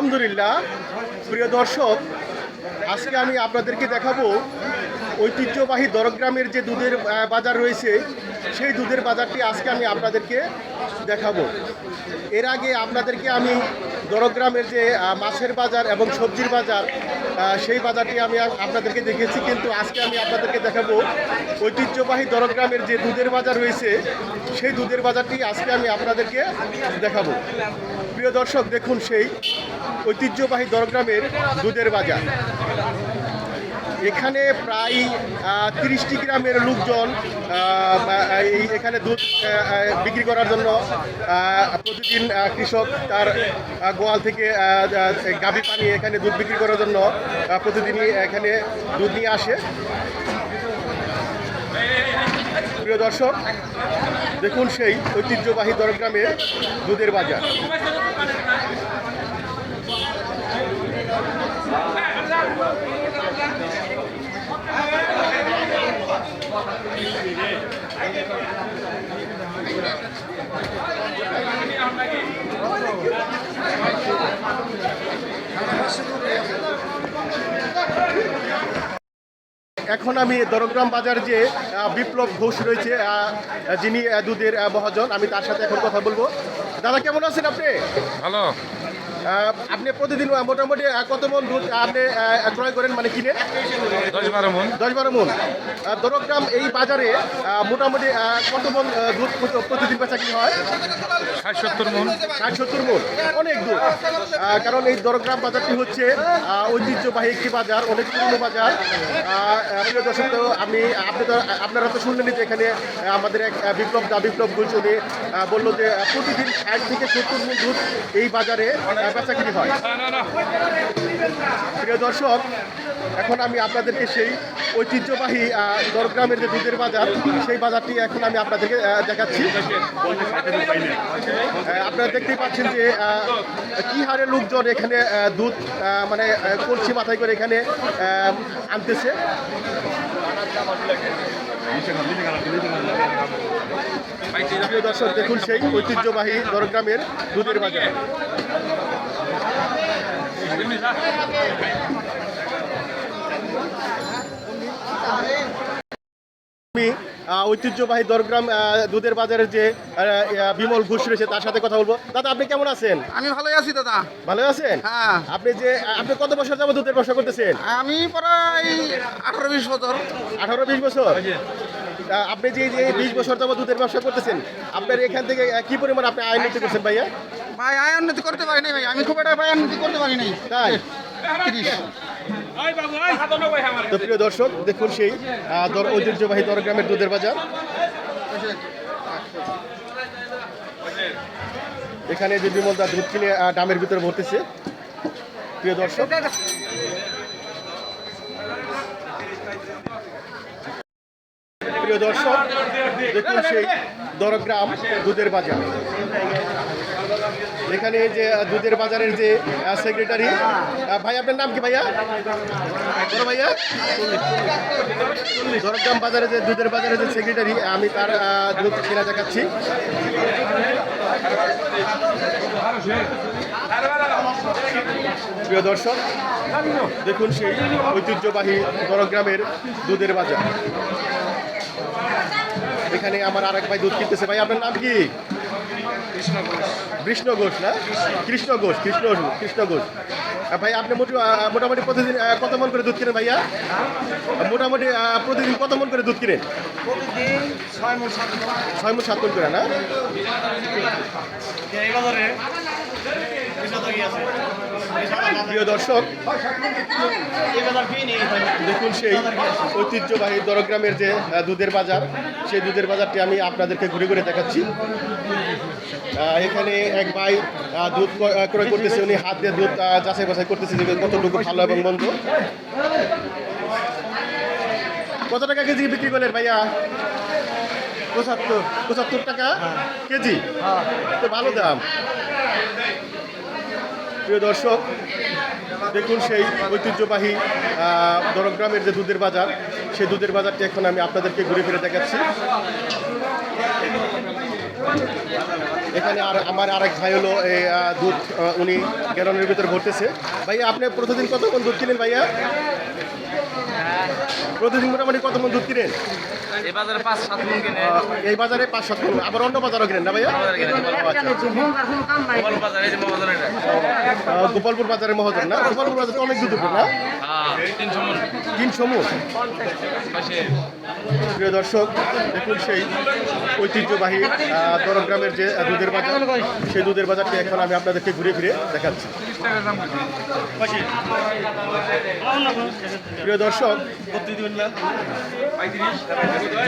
আলহামদুলিল্লাহ। প্রিয় দর্শক, আজকে আমি আপনাদেরকে দেখাবো ঐতিহ্যবাহী দরগ্রামের যে দুধের বাজার রয়েছে, সেই দুধের বাজারটি আজকে আমি আপনাদেরকে দেখাবো। এর আগে আপনাদেরকে আমি দরগ্রামের যে মাছের বাজার এবং সবজির বাজার সেই বাজারটি আমি আপনাদেরকে দেখিয়েছি কিন্তু আজকে আমি আপনাদেরকে দেখাবো ঐতিহ্যবাহী দরগ্রামের যে দুধের বাজার রয়েছে, সেই দুধের বাজারটি আজকে আমি আপনাদেরকে দেখাবো। প্রিয় দর্শক, দেখুন সেই ঐতিহ্যবাহী দরগ্রামের দুধের বাজার। এখানে প্রায় তিরিশটি গ্রামের লোকজন এখানে দুধ বিক্রি করার জন্য প্রতিদিন কৃষক তার গোয়াল থেকে গাভী পানি এখানে দুধ বিক্রি করার জন্য প্রতিদিনই এখানে দুধ নিয়ে আসে। প্রিয় দর্শক, দেখুন সেই ঐতিহ্যবাহী দরগ্রামের দুধের বাজার। এখন আমি দরগ্রাম বাজার যে বিপ্লব ঘোষ রয়েছে যিনি দুধের মহাজন, আমি তার সাথে এখন কথা বলব। দাদা, কেমন আছেন আপনি? ভালো। আপনি প্রতিদিন মোটামুটি কত মন দুধ আপনি ক্রয় করেন মানে কিনে? দশ বারো মন। দশ বারো মন। দরগ্রাম এই বাজারে মোটামুটি কত মন দুধ প্রতিদিন বেচা কিনে হয়? ষাট সত্তর মন। ষাট সত্তর মন। অনেক আহ, কারণ এই দরগ্রাম বাজারটি হচ্ছে ঐতিহ্যবাহী একটি বাজার অনেক পুরনো বাজার। প্রিয় দর্শক তো আমি আপনি তো আপনারা তো শুনলেনই যে এখানে আমাদের এক বিপ্লব দা বিপ্লব ঘোষ বলল যে প্রতিদিন ষাট থেকে সত্তর মন দুধ এই বাজারে বেচাকিনি হয়। প্রিয় দর্শক, এখন আমি আপনাদেরকে সেই ঐতিহ্যবাহী দরগ্রামের যে দুধের বাজার, সেই বাজারটি এখন আমি আপনাদেরকে দেখাচ্ছি। আপনারা দেখতেই পাচ্ছেন যে কি হারে লোকজন এখানে দুধ মানে কলসি মাথায় করে এখানে আনতেছে। প্রিয় দর্শক, দেখুন সেই ঐতিহ্যবাহী দরগ্রামের দুধের বাজার। ¡Gracias! ঐতিহ্যবাহী দরগ্রাম দুধের বাজারের যে বিমল ঘোষ রয়েছে তার সাথে কথা বলব। দাদা আপনি কেমন আছেন? আমি ভালোই আছি দাদা। ভালো আছেন? হ্যাঁ। আপনি যে আপনি কত বছর যাব দুধের ব্যবসা করতেছেন? আমি প্রায় আঠারো বিশ বছর। আঠারো বিশ বছর? আপনি যে যে বিশ বছর যাবত দুধের ব্যবসা করতেছেন আপনার এখান থেকে কি পরিমাণ আপনি আয় নিতে করছেন ভাইয়া? ভাই আয় উন্নতি করতে পারি নাই ভাই। আমি খুব একটা ভাই উন্নতি করতে পারি নাই। তাই? তিরিশ। তো প্রিয় দর্শক দেখুন সেই ঐতিহ্যবাহী দরগ্রামের দুধের বাজার। এখানে যে বিমলদা দুধ কিনে ডামের ভিতরে ভরতেছে। প্রিয় দর্শক প্রিয় দর্শক দেখুন সেই দরগ্রাম দুধের বাজার। এখানে যে দুধের বাজারের যে সেক্রেটারি ভাই, আপনার নাম কি ভাইয়া? বড় ভাইয়া? দরগ্রাম বাজারে যে, দুধের বাজারে যে সেক্রেটারি আমি তার দুধ কেনা দেখাচ্ছি। প্রিয় দর্শক, দেখুন সেই ঐতিহ্যবাহী দরগ্রামের দুধের বাজার। এখানে আমার আরেক ভাই দুধ কিনতেছে। ভাই, আপনার নাম কি? কৃষ্ণ ঘোষ না? কৃষ্ণ ঘোষ কৃষ্ণ কৃষ্ণ ঘোষ। ভাই আপনি মোটা- মোটামুটি প্রতিদিন কত মন করে দুধ কিনেন ভাইয়া? মোটামুটি প্রতিদিন কত মন করে দুধ কিনেন? ছয় মন সাত মন। করে না? প্রিয় দর্শক দেখুন সেই ঐতিহ্যবাহী দরগ্রামের যে দুধের বাজার সেই দুধের বাজারটি আমি আপনাদেরকে ঘুরে ঘুরে দেখাচ্ছি। এখানে এক ভাই দুধ ক্রয়- করতেছে উনি হাত দিয়ে দুধ যাচাই বাছাই করতেছে যে কতটুকু ভালো এবং মন্দ। কত টাকা কেজি বিক্রি করলেন ভাইয়া? পঁচাত্তর। পঁচাত্তর টাকা কেজি? তো ভালো দাম। প্রিয় দর্শক, দেখুন সেই ঐতিহ্যবাহী দরগ্রামের যে দুধের বাজার, সেই দুধের বাজারটি এখন আমি আপনাদেরকে ঘুরে ফিরে দেখাচ্ছি। এখানে আর আমার আরেক ভাই হলো এই দুধ উনি গ্যালনের ভিতরে ভরতেছে। ভাইয়া আপনি প্রতিদিন কত মন দুধ কিনেন ভাইয়া? প্রতিদিন মোটামুটি কত মন দুধ কিনেন? এই বাজারে পাঁচ সাত মন কিনে। এই বাজারে পাঁচ সাত মন। আবার অন্য বাজারও কিনেন না ভাইয়া? গোপালপুর বাজারে মহোদয় না? গোপালপুর বাজারে তো অনেক দুধ না? হ্যাঁ তিনশো মন। তিনশো মন। প্রিয় দর্শক, দেখুন সেই ঐতিহ্যবাহী দরগ্রামের যে দুধের বাজার, সেই দুধের বাজারটি এখন আমি আপনাদেরকে ঘুরে ফিরে দেখাচ্ছি। প্রিয় দর্শক,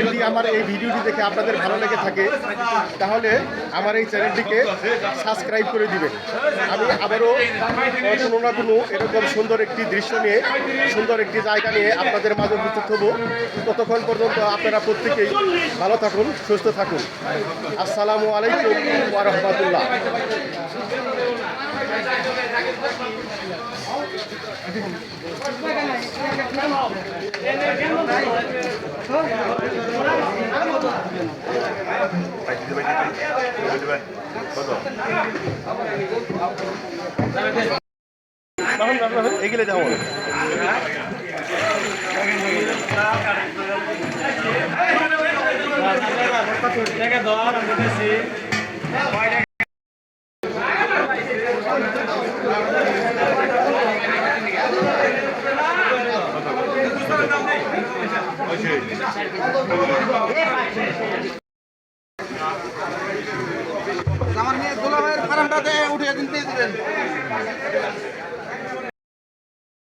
যদি আমার এই ভিডিওটি দেখে আপনাদের ভালো লেগে থাকে, তাহলে আমার এই চ্যানেলটিকে সাবস্ক্রাইব করে দিবেন। আমি আবারও কোনো না কোনো এরকম সুন্দর একটি দৃশ্য নিয়ে, সুন্দর একটি জায়গা নিয়ে আপনাদের মাঝে উপস্থিত হব। ততক্ষণ পর্যন্ত আপনারা প্রত্যেকেই ভালো থাকুন সুস্থ থাকুন। আসসালামু আলাইকুম রাহমাতুল্লাহ। এগুলো যেমন আমার মেয়ে দুলা ভাইয়ের ফার্মটাতে উঠে দিন দিয়ে দিবেন।